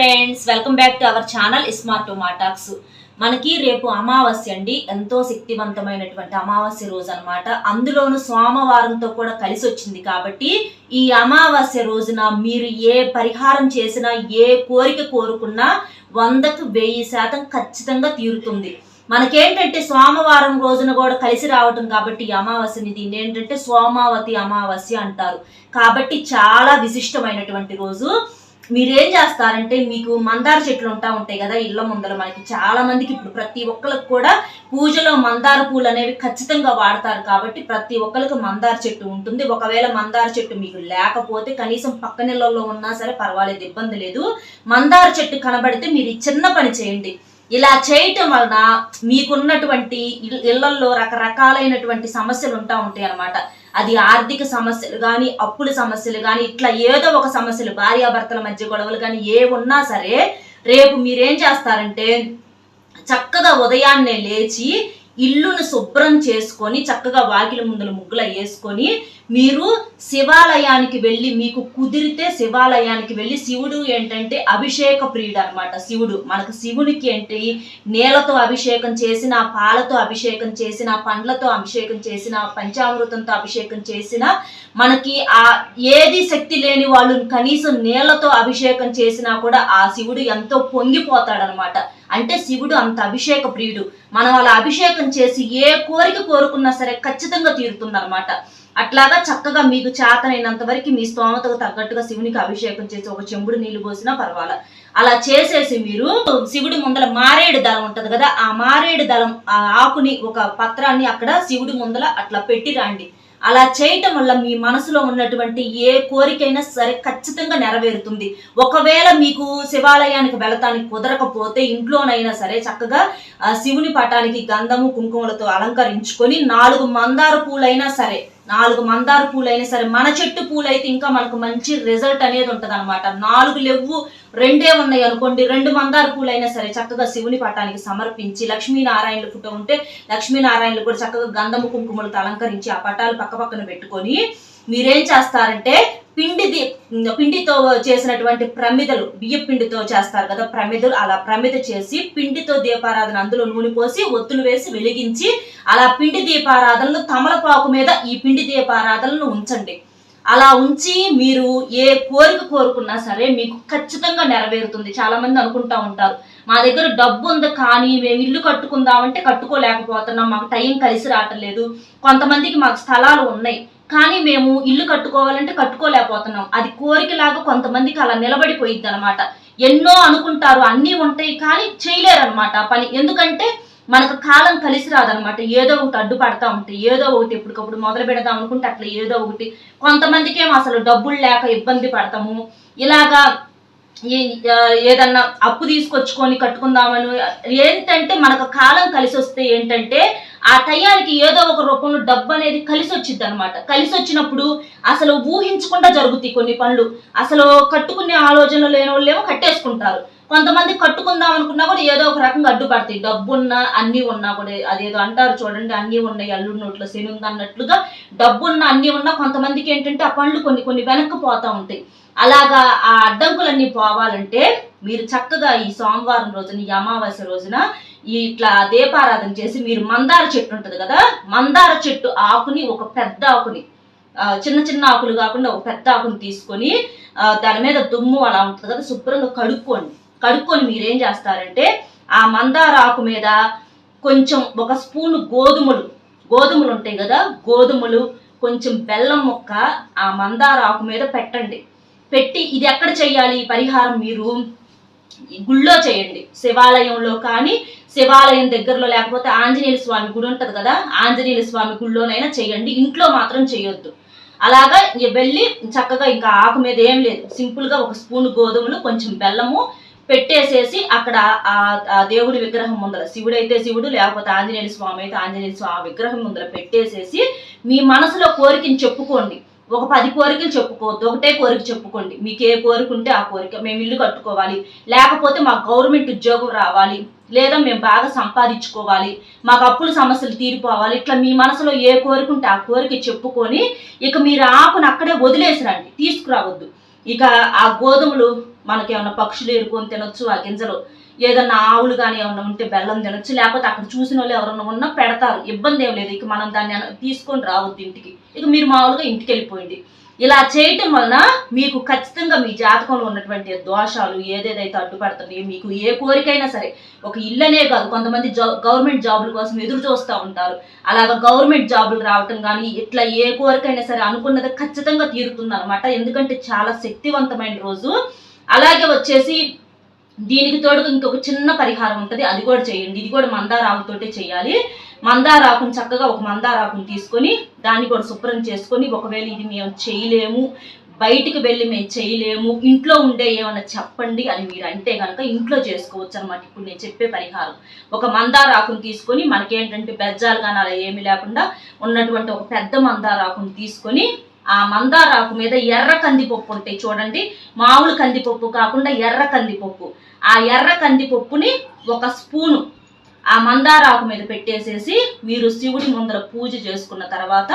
Friends welcome back to our channel smart టొమాటాక్స్ మనకి రేపు అమావాస్య అండి. ఎంతో శక్తివంతమైనటువంటి అమావాస్య రోజు అన్నమాట అందులోనూ సోమవారంతో కూడా కలిసి వచ్చింది కాబట్టి ఈ అమావాస్య రోజున మీరు ఏ పరిహారం చేసినా ఏ కోరిక కోరుకున్నా వందకు వెయ్యి శాతం ఖచ్చితంగా తీరుతుంది. మనకేంటంటే సోమవారం రోజున కూడా కలిసి రావటం కాబట్టి ఈ అమావాస్యని దీన్ని ఏంటంటే సోమావతి అమావాస్య అంటారు. కాబట్టి చాలా విశిష్టమైనటువంటి రోజు. మీరేం చేస్తారంటే మీకు మందార చెట్లు ఉంటా ఉంటాయి కదా ఇళ్ళ ముందర మనకి చాలా మందికి ఇప్పుడు ప్రతి ఒక్కరికి కూడా పూజలో మందార పూలు అనేవి ఖచ్చితంగా వాడతారు కాబట్టి ప్రతి ఒక్కరికి మందార చెట్టు ఉంటుంది. ఒకవేళ మందార చెట్టు మీకు లేకపోతే కనీసం పక్క నీళ్ళల్లో ఉన్నా సరే పర్వాలేదు ఇబ్బంది లేదు. మందార చెట్టు కనబడితే మీరు చిన్న పని చేయండి. ఇలా చేయటం వలన మీకున్నటువంటి ఇళ్ళల్లో రకరకాలైనటువంటి సమస్యలు ఉంటా ఉంటాయి అన్నమాట అది ఆర్థిక సమస్యలు కానీ అప్పుల సమస్యలు కానీ ఇట్లా ఏదో ఒక సమస్యలు భార్యాభర్తల మధ్య గొడవలు కానీ ఏ ఉన్నా సరే రేపు మీరేం చేస్తారంటే చక్కగా ఉదయాన్నే లేచి ఇల్లును శుభ్రం చేసుకొని చక్కగా వాకిలి ముందల ముగ్గుల వేసుకొని మీరు శివాలయానికి వెళ్ళి మీకు కుదిరితే శివాలయానికి వెళ్ళి శివుడు ఏంటంటే అభిషేక ప్రియుడు అనమాట శివుడు మనకు శివునికి ఏంటి నేలతో అభిషేకం చేసిన పాలతో అభిషేకం చేసిన పండ్లతో అభిషేకం చేసిన పంచామృతంతో అభిషేకం చేసిన మనకి ఆ ఏది శక్తి లేని వాళ్ళు కనీసం నేలతో అభిషేకం చేసినా కూడా ఆ శివుడు ఎంతో పొంగిపోతాడనమాట అంటే శివుడు అంత అభిషేక ప్రియుడు. మనం అలా అభిషేకం చేసి ఏ కోరిక కోరుకున్నా సరే ఖచ్చితంగా తీరుతుందన్నమాట. అట్లాగా చక్కగా మీకు చేతనైనంత వరకు మీ స్తోమతకు తగ్గట్టుగా శివునికి అభిషేకం చేసి ఒక చెంబుడు నీళ్ళు పోసినా పర్వాలా. అలా చేసేసి మీరు శివుడి ముందల మారేడు దళం ఉంటది కదా ఆ మారేడు దళం ఆ ఆకుని ఒక పత్రాన్ని అక్కడ శివుడి ముందల అట్లా పెట్టి రండి. అలా చేయటం వల్ల మీ మనసులో ఉన్నటువంటి ఏ కోరికైనా సరే ఖచ్చితంగా నెరవేరుతుంది. ఒకవేళ మీకు శివాలయానికి వెళతానికి కుదరకపోతే ఇంట్లోనైనా సరే చక్కగా శివుని పటానికి గంధము కుంకుమలతో అలంకరించుకొని నాలుగు మందార పూలైనా సరే నాలుగు మందార పూలైనా సరే మన చెట్టు పూలైతే ఇంకా మనకు మంచి రిజల్ట్ అనేది ఉంటుంది అనమాట నాలుగు లెవ్వు రెండే ఉన్నాయి అనుకోండి. రెండు మందార పూలైనా సరే చక్కగా శివుని పటానికి సమర్పించి లక్ష్మీనారాయణల ఫోటో ఉంటే లక్ష్మీనారాయణలు కూడా చక్కగా గంధము కుంకుమలతో అలంకరించి ఆ పటాలు పక్క పక్కన పెట్టుకొని మీరేం చేస్తారంటే పిండిది పిండితో చేసినటువంటి ప్రమిదలు బియ్య పిండితో చేస్తారు కదా ప్రమిదలు అలా ప్రమిద చేసి పిండితో దీపారాధన అందులో నూనె పోసి ఒత్తులు వేసి వెలిగించి అలా పిండి దీపారాధనలు తమలపాకు మీద ఈ పిండి దీపారాధనలను ఉంచండి. అలా ఉంచి మీరు ఏ కోరిక కోరుకున్నా సరే మీకు ఖచ్చితంగా నెరవేరుతుంది. చాలా మంది అనుకుంటా ఉంటారు మా దగ్గర డబ్బు ఉంది కానీ మేము ఇల్లు కట్టుకుందామంటే కట్టుకోలేకపోతున్నాం మాకు టైం కలిసి రావట్లేదు కొంతమందికి మాకు స్థలాలు ఉన్నాయి కానీ మేము ఇల్లు కట్టుకోవాలంటే కట్టుకోలేకపోతున్నాం. అది కోరికలాగా కొంతమందికి అలా నిలబడిపోయింది అనమాట ఎన్నో అనుకుంటారు అన్నీ ఉంటాయి కానీ చేయలేరు అనమాట పని. ఎందుకంటే మనకు కాలం కలిసి రాదనమాట ఏదో ఒకటి అడ్డుపడతా ఉంటాయి ఏదో ఒకటి ఎప్పటికప్పుడు మొదలు పెడదాం అనుకుంటే అట్లా ఏదో ఒకటి. కొంతమందికేమో అసలు డబ్బులు లేక ఇబ్బంది పడతాము. ఇలాగా ఏదన్నా అప్పు తీసుకొచ్చుకొని కట్టుకుందామని ఏంటంటే మనకు కాలం కలిసి వస్తే ఏంటంటే ఆ టయానికి ఏదో ఒక రూపంలో డబ్బు అనేది కలిసి వచ్చింది అనమాట కలిసి వచ్చినప్పుడు అసలు ఊహించకుండా జరుగుతాయి కొన్ని పనులు. అసలు కట్టుకునే ఆలోచన లేని వాళ్ళేమో ఏమో కట్టేసుకుంటారు. కొంతమంది కట్టుకుందాం అనుకున్నా కూడా ఏదో ఒక రకంగా అడ్డుపడతాయి. డబ్బున్నా అన్నీ ఉన్నా కూడా అదేదో అంటారు చూడండి అన్నీ ఉన్నాయి అల్లుడు నోట్లో శని అన్నట్లుగా అన్నట్లుగా. డబ్బున్న అన్నీ ఉన్నా కొంతమందికి ఏంటంటే ఆ పనులు కొన్ని కొన్ని వెనక్కి పోతా ఉంటాయి. అలాగా ఆ అడ్డంకులన్నీ పోవాలంటే మీరు చక్కగా ఈ సోమవారం రోజున ఈ అమావాస్య రోజున ఇట్లా దీపారాధన చేసి మీరు మందార చెట్టు ఉంటుంది కదా మందార చెట్టు ఆకుని ఒక పెద్ద ఆకుని చిన్న చిన్న ఆకులు కాకుండా ఒక పెద్ద ఆకుని తీసుకొని దాని మీద దుమ్ము అలా ఉంటుంది కదా శుభ్రంగా కడుక్కోండి. కడుక్కొని మీరేం చేస్తారంటే ఆ మందార ఆకు మీద కొంచెం ఒక స్పూన్ గోధుమలు గోధుమలు ఉంటాయి కదా గోధుమలు కొంచెం బెల్లం ముక్క ఆ మందార ఆకు మీద పెట్టండి. పెట్టి ఇది ఎక్కడ చేయాలి? పరిహారం మీరు గుళ్ళో చేయండి. శివాలయంలో కానీ శివాలయం దగ్గరలో లేకపోతే ఆంజనేయ స్వామి గుడి ఉంటుంది కదా ఆంజనేయ స్వామి గుడిలోనైనా చేయండి. ఇంట్లో మాత్రం చేయొద్దు. అలాగా వెళ్ళి చక్కగా ఇంకా ఆకు మీద ఏం లేదు. సింపుల్గా ఒక స్పూన్ గోధుమలు కొంచెం బెల్లము పెట్టేసేసి అక్కడ ఆ దేవుడి విగ్రహం ముందర శివుడు అయితే శివుడు లేకపోతే ఆంజనేయ స్వామి అయితే ఆంజనేయ స్వామి విగ్రహం ముందర పెట్టేసేసి మీ మనసులో కోరికని చెప్పుకోండి. ఒక పది కోరికలు చెప్పుకోవద్దు ఒకటే కోరిక చెప్పుకోండి. మీకు ఏ కోరిక ఉంటే ఆ కోరిక మేము ఇల్లు కట్టుకోవాలి. లేకపోతే మాకు గవర్నమెంట్ ఉద్యోగం రావాలి. లేదా మేము బాగా సంపాదించుకోవాలి. మాకు అప్పుల సమస్యలు తీరిపోవాలి. ఇట్లా మీ మనసులో ఏ కోరిక ఉంటే ఆ కోరిక చెప్పుకొని ఇక మీరు ఆకును అక్కడే వదిలేసిరండి. తీసుకురావద్దు. ఇక ఆ గోధుమలు మనకేమన్నా పక్షులు ఎరుకొని తినొచ్చు ఆ గింజలు. ఏదన్నా ఆవులు కానీ ఏమన్నా ఉంటే బెల్లం తినొచ్చు లేకపోతే అక్కడ చూసిన వాళ్ళు ఎవరన్నా ఉన్నా పెడతారు. ఇబ్బంది ఏం లేదు. ఇక మనం దాన్ని తీసుకొని రావద్దు ఇంటికి. ఇక మీరు మామూలుగా ఇంటికి వెళ్ళిపోయింది ఇలా చేయటం వలన మీకు ఖచ్చితంగా మీ జాతకంలో ఉన్నటువంటి దోషాలు ఏదేదైతే అడ్డుపడుతున్నాయో మీకు ఏ కోరికైనా సరే ఒక ఇల్లనే కాదు కొంతమంది గవర్నమెంట్ జాబుల కోసం ఎదురు చూస్తూ ఉంటారు. అలాగ గవర్నమెంట్ జాబులు రావటం కానీ ఇట్లా ఏ కోరికైనా సరే అనుకున్నది ఖచ్చితంగా తీరుతుంది ఎందుకంటే చాలా శక్తివంతమైన రోజు. అలాగే వచ్చేసి దీనికి తోడు ఇంకొక చిన్న పరిహారం ఉంటుంది అది కూడా చేయండి. ఇది కూడా మందారాకుతోటే చేయాలి. మందారాకుని చక్కగా ఒక మందారాకుని తీసుకొని దాన్ని కూడా శుభ్రం చేసుకొని ఒకవేళ ఇది మేము చేయలేము బయటికి వెళ్ళి మేము చేయలేము ఇంట్లో ఉండే ఏమన్నా చెప్పండి అని మీరు అంటే కనుక ఇంట్లో చేసుకోవచ్చు అనమాట ఇప్పుడు నేను చెప్పే పరిహారం. ఒక మందారాకుని తీసుకొని మనకేంటంటే బెజ్జాలు కానీ అలా ఏమీ లేకుండా ఉన్నటువంటి ఒక పెద్ద మందారాకుని తీసుకొని ఆ మందారాకు మీద ఎర్ర కందిపప్పు ఉంటాయి చూడండి. మామూలు కందిపప్పు కాకుండా ఎర్ర కందిపప్పు. ఆ ఎర్ర కందిపప్పుని ఒక స్పూను ఆ మందార ఆకు మీద పెట్టేసేసి మీరు శివుడి ముందర పూజ చేసుకున్న తర్వాత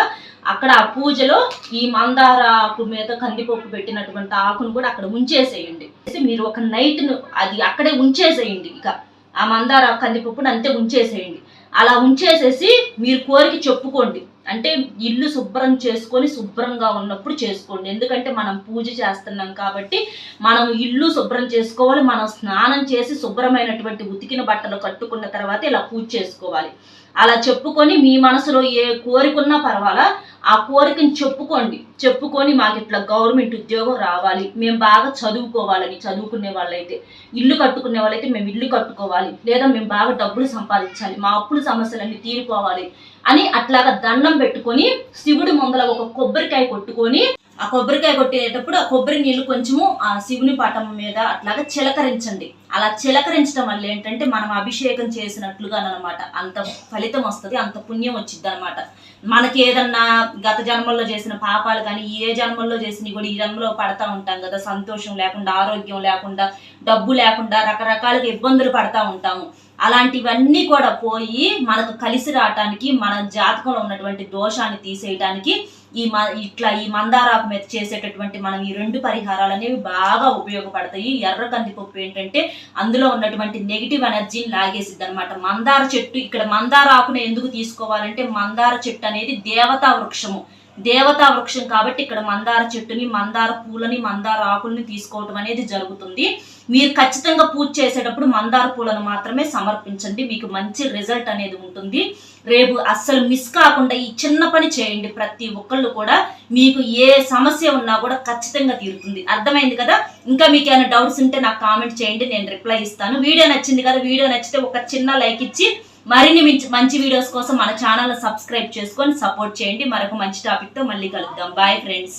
అక్కడ ఆ పూజలో ఈ మందార ఆకు మీద కందిపప్పు పెట్టినటువంటి ఆకును కూడా అక్కడ ఉంచేసేయండి. మీరు ఒక నైట్ను అది అక్కడే ఉంచేసేయండి ఇక. ఆ మందార కందిపప్పుని అంతే ఉంచేసేయండి. అలా ఉంచేసేసి మీరు కోరిక చెప్పుకోండి. అంటే ఇల్లు శుభ్రం చేసుకొని శుభ్రంగా ఉన్నప్పుడు చేసుకోండి. ఎందుకంటే మనం పూజ చేస్తున్నాం కాబట్టి మనం ఇల్లు శుభ్రం చేసుకోవాలి. మనం స్నానం చేసి శుభ్రమైనటువంటి ఉతికిన బట్టలు కట్టుకున్న తర్వాత ఇలా పూజ చేసుకోవాలి. అలా చెప్పుకొని మీ మనసులో ఏ కోరికున్నా పర్వాలా? ఆ కోరికని చెప్పుకోండి. చెప్పుకొని మాకు ఇట్లా గవర్నమెంట్ ఉద్యోగం రావాలి. మేము బాగా చదువుకోవాలని చదువుకునే వాళ్ళైతే ఇల్లు కట్టుకునే వాళ్ళైతే మేము ఇల్లు కట్టుకోవాలి. లేదా మేము బాగా డబ్బులు సంపాదించాలి. మా అప్పుల సమస్యలన్నీ తీరుకోవాలి అని అట్లాగా దండం పెట్టుకొని శివుడి ముందల ఒక కొబ్బరికాయ కొట్టుకొని ఆ కొబ్బరికాయ కొట్టేటప్పుడు ఆ కొబ్బరి నీళ్ళు కొంచెము ఆ శివుని పటం మీద అట్లాగా చిలకరించండి. అలా చిలకరించడం వల్ల ఏంటంటే మనం అభిషేకం చేసినట్లుగా అనమాట. అంత ఫలితం వస్తుంది అంత పుణ్యం వచ్చింది అనమాట మనకి ఏదన్నా గత జన్మల్లో చేసిన పాపాలు కానీ ఏ జన్మల్లో చేసినవి కూడా ఈ జన్మలో పడతా ఉంటాం కదా. సంతోషం లేకుండా ఆరోగ్యం లేకుండా డబ్బు లేకుండా రకరకాలుగా ఇబ్బందులు పడతా ఉంటాము. అలాంటివన్నీ కూడా పోయి మనకు కలిసి రావటానికి మన జాతకంలో ఉన్నటువంటి దోషాన్ని తీసేయటానికి ఈ మ ఇట్లా ఈ మందారాకు మీద చేసేటటువంటి మనం ఈ రెండు పరిహారాలు అనేవి బాగా ఉపయోగపడతాయి. ఎర్ర కందిపప్పు ఏంటంటే అందులో ఉన్నటువంటి నెగిటివ్ ఎనర్జీని లాగేసిద్ది అనమాట మందార చెట్టు ఇక్కడ మందార ఆకును ఎందుకు తీసుకోవాలంటే మందార చెట్టు అనేది దేవతా వృక్షము. దేవతా వృక్షం కాబట్టి ఇక్కడ మందార చెట్టుని మందార పూలని మందార ఆకుల్ని తీసుకోవటం అనేది జరుగుతుంది. మీరు ఖచ్చితంగా పూజ చేసేటప్పుడు మందార పూలను మాత్రమే సమర్పించండి. మీకు మంచి రిజల్ట్ అనేది ఉంటుంది. రేపు అస్సలు మిస్ కాకుండా ఈ చిన్న పని చేయండి. ప్రతి ఒక్కళ్ళు కూడా మీకు ఏ సమస్య ఉన్నా కూడా ఖచ్చితంగా తీరుతుంది. అర్థమైంది కదా? ఇంకా మీకు ఏమైనా డౌట్స్ ఉంటే నాకు కామెంట్ చేయండి. నేను రిప్లై ఇస్తాను. వీడియో నచ్చింది కదా? వీడియో నచ్చితే ఒక చిన్న లైక్ ఇచ్చి మరిన్ని మంచి మంచి వీడియోస్ కోసం మన ఛానల్ సబ్స్క్రైబ్ చేసుకొని సపోర్ట్ చేయండి. మరొక మంచి టాపిక్తో మళ్ళీ కలుద్దాం. Bye friends